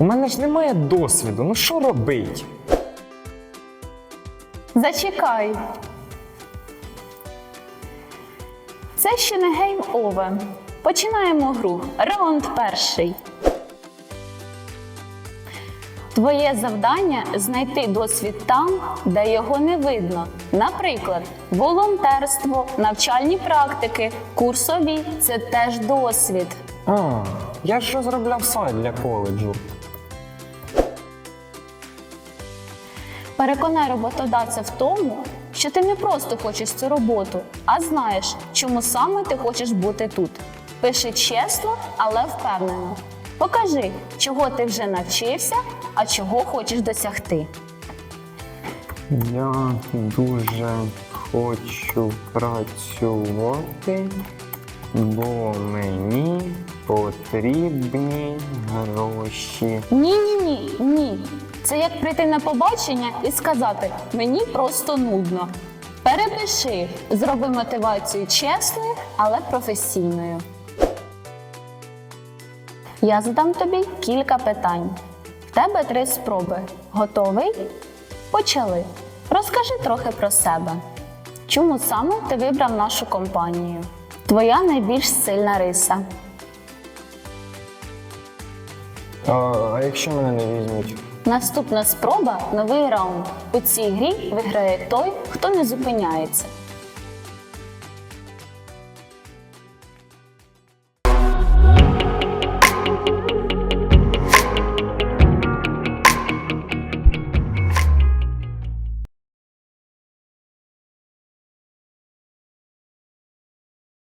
У мене ж немає досвіду. Ну що робить? Зачекай. Це ще не гейм овер. Починаємо гру. Раунд перший. Твоє завдання знайти досвід там, де його не видно. Наприклад, волонтерство, навчальні практики, курсові це теж досвід. А, я ж розробляв сайт для коледжу. Переконай роботодавця в тому, що ти не просто хочеш цю роботу, а знаєш, чому саме ти хочеш бути тут. Пиши чесно, але впевнено. Покажи, чого ти вже навчився, а чого хочеш досягти. Я дуже хочу працювати, бо мені потрібні гроші. Ні, ні, ні, ні. Це як прийти на побачення і сказати мені просто нудно. Перепиши, зроби мотивацію чесною, але професійною. Я задам тобі кілька питань. В тебе три спроби. Готовий? Почали. Розкажи трохи про себе. Чому саме ти вибрав нашу компанію? Твоя найбільш сильна риса. А, а якщо мене не візьмуть? Наступна спроба новий раунд. У цій грі виграє той, хто не зупиняється.